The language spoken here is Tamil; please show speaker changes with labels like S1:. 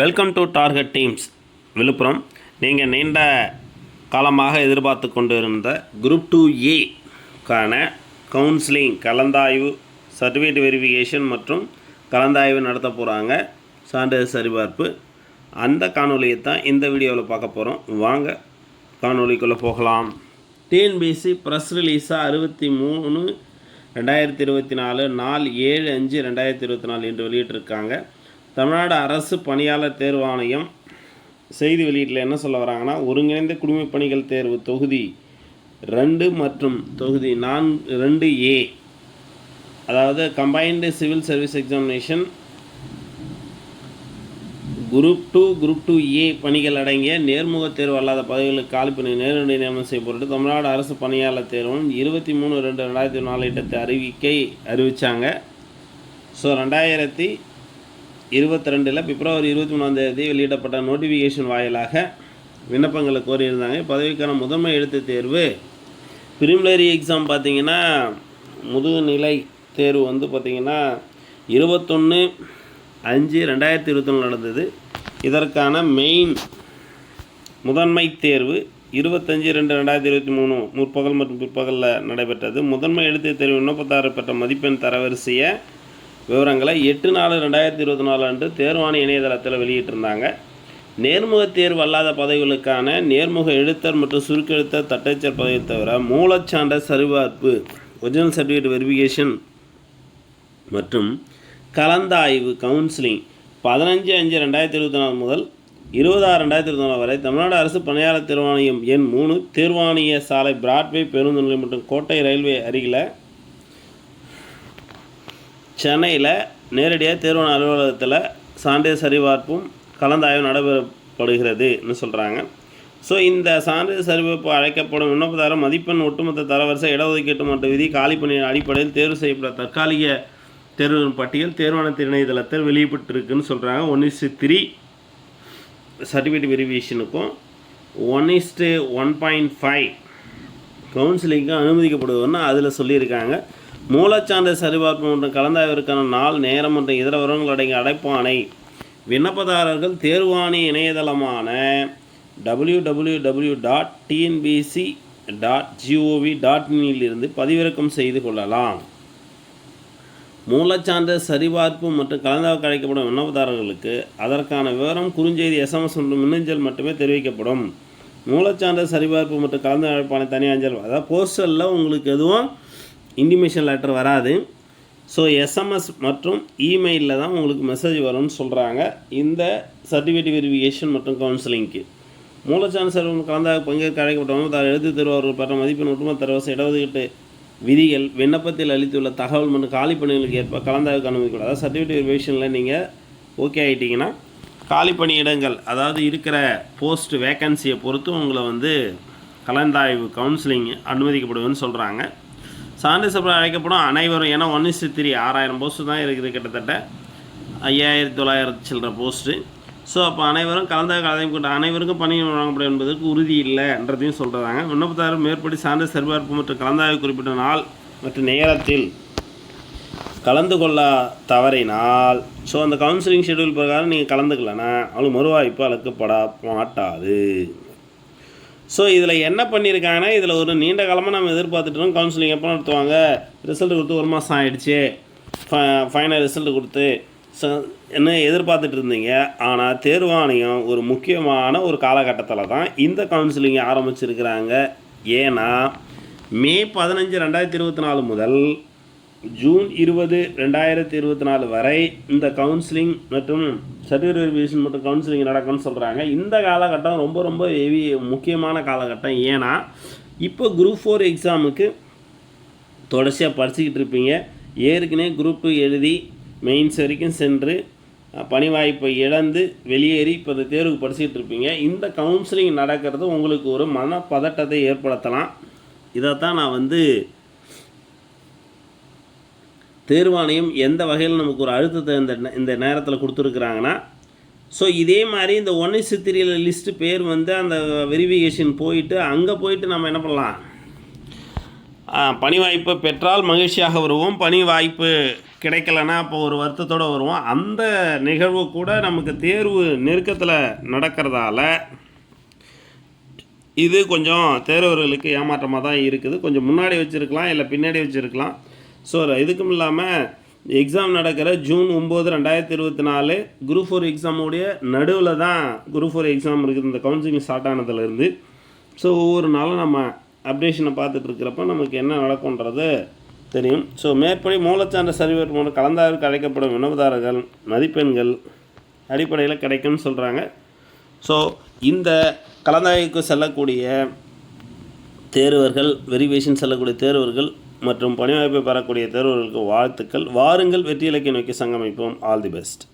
S1: Welcome to target teams Villupuram. நீங்கள் நீண்ட காலமாக எதிர்பார்த்து கொண்டு இருந்த குரூப் டூ ஏக்கான கவுன்சிலிங் கலந்தாய்வு சர்டிஃபிகேட் வெரிஃபிகேஷன் மற்றும் கலந்தாய்வு நடத்த போகிறாங்க சான்றிதழ் சரிபார்ப்பு. அந்த காணொலியை தான் இந்த வீடியோவில் பார்க்க போகிறோம் வாங்க காணொலிக்குள்ளே போகலாம். டிஎன்பிசி ப்ரெஸ் ரிலீஸாக அறுபத்தி மூணு ரெண்டாயிரத்தி இருபத்தி நாலு நாலு ஏழு அஞ்சு ரெண்டாயிரத்தி இருபத்தி நாலு என்று வெளியிட்டிருக்காங்க. தமிழ்நாடு அரசு பணியாளர் தேர்வாணையம் செய்தி வெளியீட்டில் என்ன சொல்ல வராங்கன்னா ஒருங்கிணைந்த குடிமைப் பணிகள் தேர்வு தொகுதி ரெண்டு மற்றும் தொகுதி நான் ரெண்டு ஏ. அதாவது combined civil service examination group two group two A பணிகள் அடங்கிய நேர்முக தேர்வு அல்லாத பதவிகளுக்கு காலிப்பணி நேரடி நியமனம் செய்யப்பட்டு தமிழ்நாடு அரசு பணியாளர் தேர்வும் இருபத்தி மூணு ரெண்டு ரெண்டாயிரத்தி நாலு இடத்தை அறிவிக்கை அறிவித்தாங்க ஸோ ரெண்டாயிரத்தி இருபத்தி ரெண்டில் பிப்ரவரி இருபத்தி மூணாம் தேதி வெளியிடப்பட்ட நோட்டிஃபிகேஷன் வாயிலாக விண்ணப்பங்களை கோரியிருந்தாங்க. பதவிக்கான முதன்மை எழுத்து தேர்வு. ப்ரிமிலரி எக்ஸாம் பார்த்தீங்கன்னா முதுநிலை தேர்வு வந்து பார்த்திங்கன்னா இருபத்தொன்று அஞ்சு ரெண்டாயிரத்தி இருபத்தொன்று நடந்தது. இதற்கான மெயின் முதன்மை தேர்வு இருபத்தஞ்சி ரெண்டு ரெண்டாயிரத்தி இருபத்தி மூணு முற்பகல் மற்றும் பிற்பகலில் நடைபெற்றது. முதன்மை எழுத்துத் தேர்வு விண்ணப்பத்தாரர் பெற்ற மதிப்பெண் தரவரிசையை விவரங்களை எட்டு நாலு ரெண்டாயிரத்தி இருபத்தி நாலு அன்று தேர்வாணி இணையதளத்தில் வெளியிட்டிருந்தாங்க. நேர்முக தேர்வு அல்லாத பதவிகளுக்கான நேர்முக எழுத்தர் மற்றும் சுருக்கெழுத்த தட்டச்சர் பதவி தவிர மூலச்சான்ற சரிபார்ப்பு ஒரிஜினல் சர்டிஃபிகேட் வெரிஃபிகேஷன் மற்றும் கலந்தாய்வு கவுன்சிலிங் பதினஞ்சு அஞ்சு ரெண்டாயிரத்தி இருபத்தி நாலு முதல் இருபதாறு ரெண்டாயிரத்தி இருபத்தி நாலு வரை தமிழ்நாடு அரசு பணியாளர் தேர்வாணையம் எண் மூணு தேர்வாணைய சாலை பிராட்வே பேருந்து நிலையம் மற்றும் கோட்டை ரயில்வே அருகில் சென்னையில் நேரடியாக தேர்வான அலுவலகத்தில் சான்றிதழ் சரிபார்ப்பும் கலந்தாய்வு நடைபெறப்படுகிறதுன்னு சொல்கிறாங்க ஸோ இந்த சான்றிதழ் சரிபார்ப்பு அழைக்கப்படும் விண்ணப்பதாரர் மதிப்பெண் ஒட்டுமொத்த தரவரிசை இடஒதுக்கீட்டு மற்றும் விதி காலிப்பணியின் அடிப்படையில் தேர்வு செய்யப்பட்ட தற்காலிக தேர்வு பட்டியல் தேர்வான இணையதளத்தில் வெளியிட்டிருக்குன்னு சொல்கிறாங்க one is to three certificate வெரிஃபிகேஷனுக்கும் one is to one point five கவுன்சிலிங்க்கு அனுமதிக்கப்படுவதுன்னு அதில் சொல்லியிருக்காங்க. மூலச்சான்றை சரிபார்ப்பு மற்றும் கலந்தாய்விற்கான நாள் நேரம் மற்றும் இதர விவரங்கள் அடங்கிய அடைப்பானை. விண்ணப்பதாரர்கள் தேர்வாணி இணையதளமான W W W dot TNPSC dot GOV dot இருந்து பதிவிறக்கம் செய்து கொள்ளலாம். மூலச்சான்ற சரிபார்ப்பு மற்றும் கலந்தாய்வு அழைக்கப்படும் விண்ணப்பதாரர்களுக்கு அதற்கான விவரம் குறுஞ்செய்தி எஸ்எம்எஸ் மற்றும் மின்னஞ்சல் மட்டுமே தெரிவிக்கப்படும். மூலச்சான்ற சரிபார்ப்பு மற்றும் கலந்தாய்ப்பான தனி அஞ்சல் அதாவது போஸ்டலில் உங்களுக்கு எதுவும் இன்டிமேஷன் லெட்டர் வராது. ஸோ எஸ்எம்எஸ் மற்றும் இமெயிலில் தான் உங்களுக்கு மெசேஜ் வரும்னு சொல்கிறாங்க இந்த சர்டிஃபிகேட் வெரிஃபிகேஷன் மற்றும் கவுன்சிலிங்க்கு மூலச்சான்று செல்வம் கலந்தாய்வு பங்கேற்க அழைக்கப்பட்டவங்க எழுத்து தருவார்கள் பெற்ற மதிப்பெண் ஒட்டுமொத்த தரவசை இடஒதுக்கீட்டு விதிகள் விண்ணப்பத்தில் அளித்துள்ள தகவல் மற்றும் காலி பணிகளுக்கு ஏற்ப கலந்தாய்வுக்கு அனுமதிக்கூடாது அதாவது சர்டிஃபிகேட் வெரிஃபிகேஷனில் நீங்கள் ஓகே ஆகிட்டிங்கன்னா காலி பணியிடங்கள் அதாவது இருக்கிற போஸ்ட் வேக்கன்சியை பொறுத்து உங்களை வந்து கலந்தாய்வு கவுன்சிலிங் அனுமதிக்கப்படுவேன்னு சொல்கிறாங்க சான்று சபை அழைக்கப்படும் அனைவரும் ஏன்னா ஒன் இஸ்டு த்ரீ ஆறாயிரம் போஸ்ட்டு தான் இருக்குது கிட்டத்தட்ட. ஐயாயிரத்தி தொள்ளாயிரத்தி சில்லற போஸ்ட்டு ஸோ அப்போ அனைவரும் கலந்த கலந்து கொண்ட அனைவருக்கும் பணி வழங்கப்படும் என்பதற்கு உறுதி இல்லைன்றதையும் சொல்கிறாங்க விண்ணப்பதாரர் மேற்படி சான்று சரிபார்ப்பு மற்றும் கலந்தாய்வு குறிப்பிட்ட நாள் மற்றும் நேரத்தில் கலந்து கொள்ள தவறினால். ஸோ அந்த கவுன்சிலிங் ஷெடியூல் பிரகாரம் நீங்கள் கலந்துக்கலன்னா அவங்களுக்கு மறுவாய்ப்பு அழைக்கப்பட மாட்டாது. ஸோ இதில் என்ன பண்ணியிருக்காங்கன்னா இதில் ஒரு நீண்ட காலமாக நம்ம எதிர்பார்த்துட்டோம் கவுன்சிலிங் எப்போ நடத்துவாங்க? ரிசல்ட் கொடுத்து ஒரு மாதம் ஆயிடுச்சு. ஃபைனல் ரிசல்ட் கொடுத்து ஸோ என்ன எதிர்பார்த்துட்டு இருந்தீங்க? ஆனால் தேர்வாணையம் ஒரு முக்கியமான ஒரு காலகட்டத்தில் தான் இந்த கவுன்சிலிங்கை ஆரம்பிச்சிருக்கிறாங்க. ஏன்னா மே பதினஞ்சு ரெண்டாயிரத்தி இருபத்தி நாலு முதல் ஜூன் இருபது ரெண்டாயிரத்தி இருபத்தி நாலு வரை இந்த கவுன்சிலிங் மற்றும் சர்டிஃபிகேட் வெரிஃபிகேஷன் மற்றும் கவுன்சிலிங் நடக்கும்னு சொல்கிறாங்க இந்த காலகட்டம் ரொம்ப ரொம்ப ஹெவி முக்கியமான காலகட்டம். ஏன்னா இப்போ குரூப் ஃபோர் எக்ஸாமுக்கு தொடர்ச்சியாக படிச்சுக்கிட்டு இருப்பீங்க. ஏற்கனவே குரூப்பு எழுதி மெயின்ஸ் வரைக்கும் சென்று பணி வாய்ப்பை இழந்து வெளியேறி இப்போ இந்த தேர்வுக்கு படிச்சுக்கிட்டு இருப்பீங்க. இந்த கவுன்சிலிங் நடக்கிறது உங்களுக்கு ஒரு மன பதட்டத்தை ஏற்படுத்தலாம். இதைத்தான் நான் வந்து தேர்வாணையம் எந்த வகையில் நமக்கு ஒரு அழுத்தத்தை இந்த இந்த நேரத்தில் கொடுத்துருக்குறாங்கன்னா ஸோ இதே மாதிரி இந்த ஒன் சித்திரியில் லிஸ்ட்டு பேர் வந்து அந்த வெரிஃபிகேஷன் போயிட்டு அங்கே போயிட்டு நம்ம என்ன பண்ணலாம்? பணி வாய்ப்பு பெற்றால் மகிழ்ச்சியாக வருவோம். பணி வாய்ப்பு கிடைக்கலன்னா அப்போ ஒரு வருத்தத்தோடு வருவோம். அந்த நிகழ்வு கூட நமக்கு தேர்வு நெருக்கத்தில் நடக்கிறதால இது கொஞ்சம் தேர்வர்களுக்கு ஏமாற்றமாக தான் இருக்குது. கொஞ்சம் முன்னாடி வச்சுருக்கலாம் இல்லை பின்னாடி வச்சுருக்கலாம். ஸோ இதுக்கும் இல்லாமல் எக்ஸாம் நடக்கிற ஜூன் ஒம்பது ரெண்டாயிரத்தி இருபத்தி நாலு குரூப் ஃபோர் எக்ஸாமுடைய நடுவில் தான் குரூப் ஃபோர் எக்ஸாம் இருக்குது. இந்த கவுன்சிலிங் ஸ்டார்ட் ஆனதுலேருந்து ஸோ ஒவ்வொரு நாளும் நம்ம அப்டேஷனை பார்த்துட்ருக்கிறப்ப நமக்கு என்ன நடக்கும்ன்றது தெரியும். ஸோ மேற்படி மூலச்சான்ற சரிபார்ப்பு மூலம் கலந்தாய்வுக்கு அழைக்கப்படும் வினோதாரர்கள் மதிப்பெண்கள் அடிப்படையில் கிடைக்கும்னு சொல்கிறாங்க ஸோ இந்த கலந்தாய்வுக்கு செல்லக்கூடிய தேர்வர்கள் வெரிவேஷன் செல்லக்கூடிய தேர்வர்கள் மற்றும் பணிவாய்ப்பை பெறக்கூடிய தேர்வர்களுக்கு வாழ்த்துக்கள். வாருங்கள் வெற்றி இலக்கிய நோக்கி சங்கமிப்போம். All the best